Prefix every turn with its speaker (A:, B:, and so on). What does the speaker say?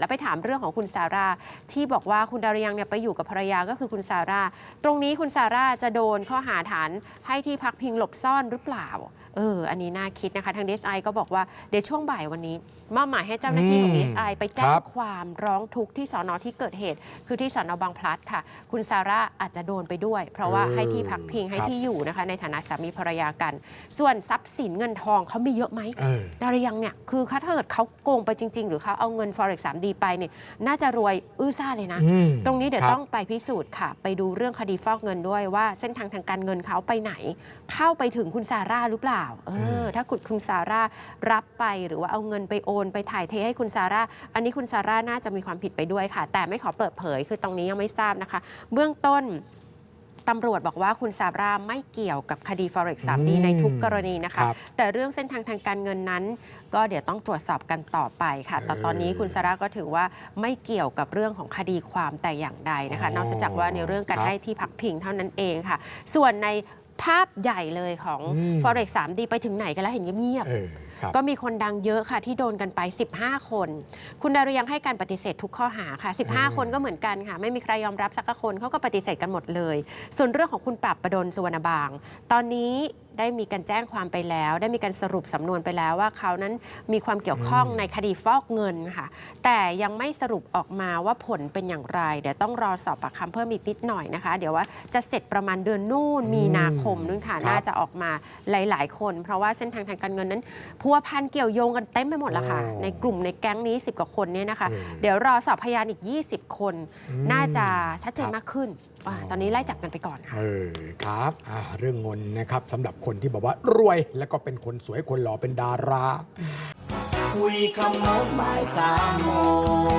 A: แล้วไปถามเรื่องของคุณซาร่าที่บอกว่าคุณดาริยังเนี่ยไปอยู่กับภรรยาก็คือคุณซาร่าตรงนี้คุณซาร่าจะโดนข้อหาฐานให้ที่พักพิงหลบซ่อนหรือเปล่า เออ อันนี้น่าคิดนะคะ ทาง DSI ก็บอกว่าเดี๋ยวช่วงบ่ายวันนี้มอบหมายให้เจ้าหน้าที่ของ
B: อืม
A: DSI ไปแจ้งความร้องทุกข์ที่สอนอที่เกิดเหตุ คือที่สอนอบางพลัดค่ะ คุณซาร่าอาจจะโดนไปด้วย เพราะว่าให้ที่พักพิงให้ที่อยู่นะคะ ในฐานะสามีภรรยากัน ส่วนทรัพย์สินเงินทองเขามีเยอะไหมดาริยังเนี่ยคือถ้าเกิดเขาโกงไปจริง ๆ หรือเขาเอาเงิน forex 3D ไปเนี่ยน่าจะรวยอื้อซ่าเลยนะ
B: อืม
A: ตรงนี้เดี๋ยว
B: ครับ
A: ต้องไปพิสูจน์ค่ะ ไปดูเรื่องคดีฟอกเงินด้วยว่าเส้นทางทางการเงินเขาไปไหน เข้าไปถึงคุณซาร่าหรือเปล่าเออถ้าคุณคุณซาร่ารับไปหรือว่าเอาเงินไปโอน ไปถ่ายเทให้คุณซาร่าอันนี้คุณซาร่าน่าจะมีความผิดไปด้วยค่ะ แต่ไม่ขอเปิดเผยคือตรงนี้ยังไม่ทราบนะคะ เบื้องต้น ตำรวจบอกว่าคุณซาร่าไม่เกี่ยวกับคดี forex 3D
B: อืม
A: ในทุกกรณีนะคะ
B: ครับ
A: แต่เรื่องเส้นทางทางการเงินนั้น ก็เดี๋ยวต้องตรวจสอบกันต่อไปค่ะ แต่ตอนนี้คุณซาร่าก็ถือว่าไม่เกี่ยวกับเรื่องของคดีความแต่อย่างใดนะคะ
B: อ๋อน
A: อกจากว่าในเรื่องการ
B: ครับ
A: ให้ที่พักพิงเท่านั้นเองค่ะ ส่วนในภาพใหญ่เลยของ
B: อืม
A: forex 3D ไปถึงไหนกันแล้วเห็นเงียบๆ
B: เออครับ
A: ก็มีคนดังเยอะค่ะที่โดนกันไป 15 คน คุณดารุยังให้การปฏิเสธทุกข้อหาค่ะ 15 คนก็เหมือนกันค่ะ ไม่มีใครยอมรับสักคนเขาก็ปฏิเสธกันหมดเลย ส่วนเรื่องของคุณปรับประดนสุวรรณบาง ตอนนี้ได้มีการแจ้งความไปแล้ว ได้มีการสรุปสำนวนไปแล้วว่าเขานั้นมีความเกี่ยวข้องในคดีฟอกเงินค่ะ แต่ยังไม่สรุปออกมาว่าผลเป็นอย่างไร เดี๋ยวต้องรอสอบปากคำเพิ่มอีกนิดหน่อยนะคะ เดี๋ยวว่าจะเสร็จประมาณเดือนนู่นมีนาคมนู่นค่ะ
B: ครับ
A: น่าจะออกมาหลาย ๆ คน เพราะว่าเส้นทางทางการเงินนั้นพัวพันเกี่ยวโยงกันเต็มไปหมดแล้วค่ะ
B: โอ้
A: ในกลุ่มในแก๊งนี้ 10 กว่าคนเนี่ยนะคะ
B: เออ
A: เดี๋ยวรอสอบพยานอีก 20 คน
B: อืม
A: น่าจะชัดเจน
B: ครับ
A: มากขึ้นอ่าตอนนี้ไล่จับกันไปก่อนค่ะ
B: เออครับอ่าเรื่องเงินนะครับสำหรับคนที่บอกว่ารวย แล้วก็เป็นคนสวยคนหล่อเป็นดารา
C: คุยขโมงบ่ายสามโมง